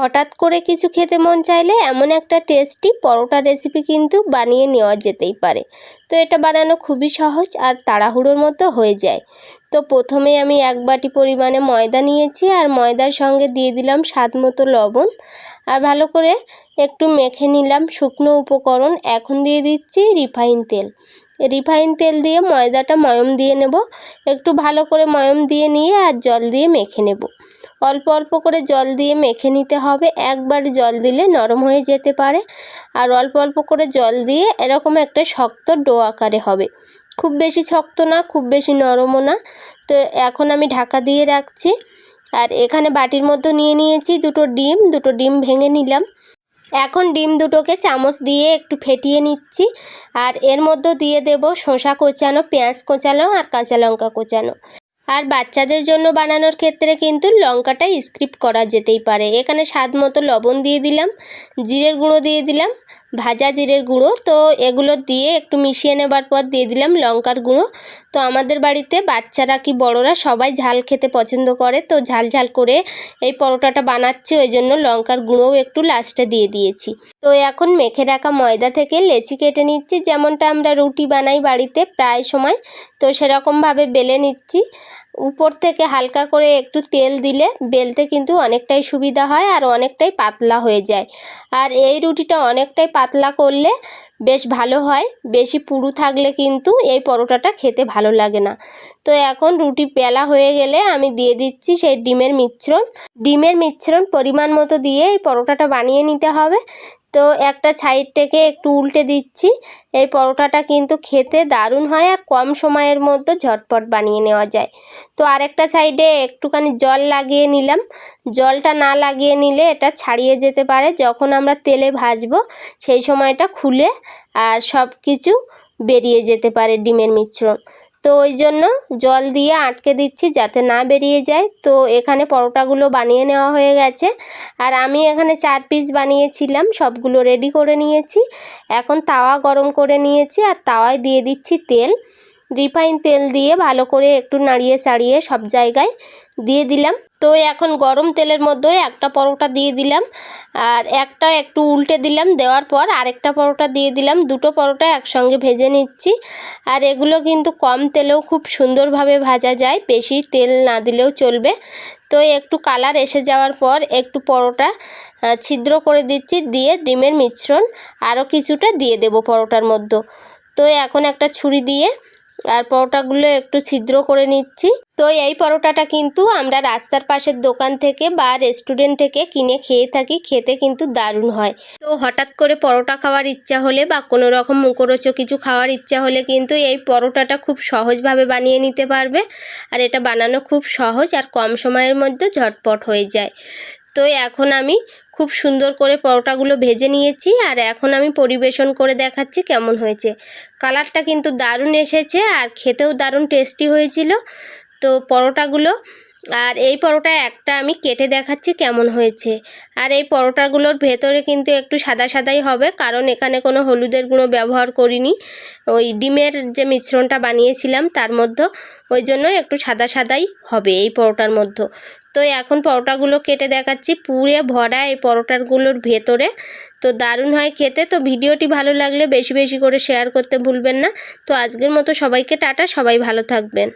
হঠাৎ করে কিছু খেতে মন চাইলে এমন একটা টেস্টি পরোটা রেসিপি কিন্তু বানিয়ে নেওয়া যেতেই পারে। তো এটা বানানো খুবই সহজ আর তাড়াহুড়োর মতো হয়ে যায়। তো প্রথমে আমি এক বাটি পরিমাণে ময়দা নিয়েছি আর ময়দার সঙ্গে দিয়ে দিলাম স্বাদ মতো লবণ। আর ভালো করে একটু মেখে নিলাম শুকনো উপকরণ। এখন দিয়ে দিচ্ছি রিফাইন তেল। রিফাইন তেল দিয়ে ময়দাটা ময়ম দিয়ে নেব। একটু ভালো করে ময়ম দিয়ে নিয়ে আর জল দিয়ে মেখে নেব। অল্প অল্প করে জল দিয়ে মেখে নিতে হবে। একবার জল দিলে নরম হয়ে যেতে পারে। আর অল্প অল্প করে জল দিয়ে এরকম একটা শক্ত ডো আকারে হবে। খুব বেশি শক্ত না, খুব বেশি নরমও না। তো এখন আমি ঢাকা দিয়ে রাখছি। আর এখানে বাটির মধ্যে নিয়ে নিয়েছি দুটো ডিম দুটো ডিম ভেঙে নিলাম। এখন ডিম দুটোকে চামচ দিয়ে একটু ফেটিয়ে নিচ্ছি। আর এর মধ্যে দিয়ে দেব শসা কোচানো, পেঁয়াজ কোচানো আর কাঁচা লঙ্কা কোচানো। আর বাচ্চাদের জন্য বানানোর ক্ষেত্রে কিন্তু লঙ্কাটা স্ক্রিপ্ট করা যেতেই পারে। এখানে স্বাদ মতো লবণ দিয়ে দিলাম, জিরের গুঁড়ো দিয়ে দিলাম, ভাজা জিরের গুঁড়ো। তো এগুলো দিয়ে একটু মিশিয়ে নেবার পর দিয়ে দিলাম লঙ্কার গুঁড়ো। তো আমাদের বাড়িতে বাচ্চারা কি বড়রা সবাই ঝাল খেতে পছন্দ করে। তো ঝাল ঝাল করে এই পরোটাটা বানাচ্ছি, ওই জন্য লঙ্কার গুঁড়োও একটু লাস্টে দিয়ে দিয়েছি। তো এখন মেখে রাখা ময়দা থেকে লেচি কেটে নিচ্ছি, যেমনটা আমরা রুটি বানাই বাড়িতে প্রায় সময়। তো সেরকমভাবে বেলে নিচ্ছি। উপর থেকে হালকা করে একটু তেল দিলে বেলতে কিন্তু অনেকটাই সুবিধা হয় আর অনেকটাই পাতলা হয়ে যায়। আর এই রুটিটা অনেকটাই পাতলা করলে বেশ ভালো হয়, বেশি পুরু থাকলে কিন্তু এই পরোটাটা খেতে ভালো লাগে না। তো এখন রুটি পেলা হয়ে গেলে আমি দিয়ে দিচ্ছি সেই ডিমের মিশ্রণ। ডিমের মিশ্রণ পরিমাণ মতো দিয়ে এই পরোটাটা বানিয়ে নিতে হবে। তো একটা সাইড থেকে একটু উল্টে দিচ্ছি। এই পরোটাটা কিন্তু খেতে দারুণ হয় আর কম সময়ের মধ্যে ঝটপট বানিয়ে নেওয়া যায়। তো আরেকটা সাইডে একটুখানি জল লাগিয়ে নিলাম। জলটা না লাগিয়ে নিলে এটা ছাড়িয়ে যেতে পারে। যখন আমরা তেলে ভাজবো, সেই সময়টা খুলে আর সব কিছু বেরিয়ে যেতে পারে ডিমের মিশ্রণ। তো ওই জন্য জল দিয়ে আটকে দিচ্ছি যাতে না বেরিয়ে যায়। তো এখানে পরোটাগুলো বানিয়ে নেওয়া হয়ে গেছে। আর আমি এখানে চার পিস বানিয়েছিলাম, সবগুলো রেডি করে নিয়েছি। এখন তাওয়া গরম করে নিয়েছি আর তাওয়ায় দিয়ে দিচ্ছি তেল। রিফাইন তেল দিয়ে ভালো করে একটু নাড়িয়ে চাড়িয়ে সব জায়গায় দিয়ে দিলাম। তো এখন গরম তেলের মধ্যে একটা পরোটা দিয়ে দিলাম আর একটা একটু উল্টে দিলাম। দেওয়ার পর আরেকটা পরোটা দিয়ে দিলাম। দুটো পরোটা একসঙ্গে ভেজে নিচ্ছি। আর এগুলো কিন্তু কম তেলেও খুব সুন্দরভাবে ভাজা যায়। বেশি তেল না দিলেও চলবে। তো একটু কালার এসে যাওয়ার পর একটু পরোটা ছিদ্র করে দিচ্ছি। দিয়ে ডিমের মিশ্রণ আরও কিছুটা দিয়ে দেব পরোটার মধ্যে। তো এখন একটা ছুরি দিয়ে আর পরোটাগুলো একটু ছিদ্র করে নিচ্ছি। তো এই পরোটাটা কিন্তু আমরা রাস্তার পাশের দোকান থেকে বা রেস্টুরেন্ট থেকে কিনে খেয়ে থাকি, খেতে কিন্তু দারুণ হয়। তো হঠাৎ করে পরোটা খাওয়ার ইচ্ছা হলে বা কোনো রকম মুখরোচক কিছু খাওয়ার ইচ্ছা হলে কিন্তু এই পরোটাটা খুব সহজভাবে বানিয়ে নিতে পারবে। আর এটা বানানো খুব সহজ আর কম সময়ের মধ্যে ঝটপট হয়ে যায়। তো এখন আমি খুব সুন্দর করে পরোটাগুলো ভেজে নিয়েছি আর এখন আমি পরিবেশন করে দেখাচ্ছি কেমন হয়েছে। কালারটা কিন্তু দারুণ এসেছে আর খেতেও দারুণ টেস্টি হয়েছিল। তো পরোটাগুলো, আর এই পরোটা একটা আমি কেটে দেখাচ্ছি কেমন হয়েছে। আর এই পরোটাগুলোর ভেতরে কিন্তু একটু সাদা সাদাই হবে, কারণ এখানে কোনো হলুদের গুঁড়ো ব্যবহার করিনি। ওই ডিমের যে মিশ্রণটা বানিয়েছিলাম তার মধ্যে, ওই জন্য একটু সাদা সাদাই হবে এই পরোটার মধ্যে। তো এখন পরোটাগুলো কেটে দেখাচ্ছি পুরে ভরা এই পরোটাগুলোর ভেতরে। তো দারুণ হয় খেতে। তো ভিডিওটি ভালো লাগলে বেশি বেশি করে শেয়ার করতে ভুলবেন না। তো আজকের মতো সবাইকে টাটা, সবাই ভালো থাকবেন।